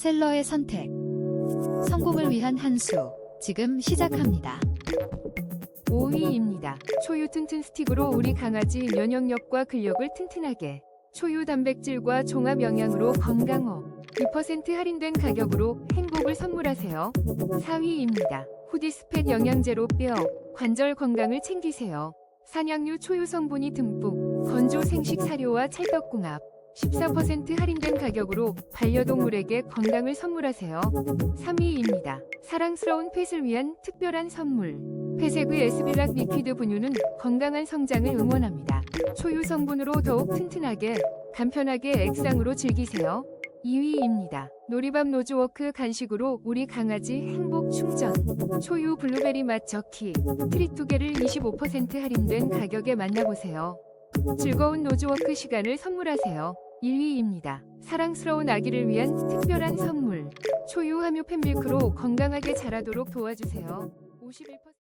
셀러의 선택. 성공을 위한 한 수. 지금 시작합니다. 5위입니다. 초유 튼튼 스틱으로 우리 강아지 면역력과 근력을 튼튼하게. 초유 단백질과 종합 영양으로 건강업. 2% 할인된 가격으로 행복을 선물하세요. 4위입니다. 후디스팻 영양제로 뼈, 관절 건강을 챙기세요. 산양류 초유 성분이 듬뿍, 건조 생식 사료와 찰떡궁합. 14% 할인된 가격으로 반려동물에게 건강을 선물하세요. 3위입니다. 사랑스러운 펫을 위한 특별한 선물. 회색의 에스빌락 리퀴드 분유는 건강한 성장을 응원합니다. 초유 성분으로 더욱 튼튼하게, 간편하게 액상으로 즐기세요. 2위입니다. 놀이밥 노즈워크 간식으로 우리 강아지 행복 충전. 초유 블루베리 맛 저키. 트릿 두 개를 25% 할인된 가격에 만나보세요. 즐거운 노즈워크 시간을 선물하세요. 1위입니다. 사랑스러운 아기를 위한 특별한 선물. 초유 함유 팬밀크로 건강하게 자라도록 도와주세요. 51%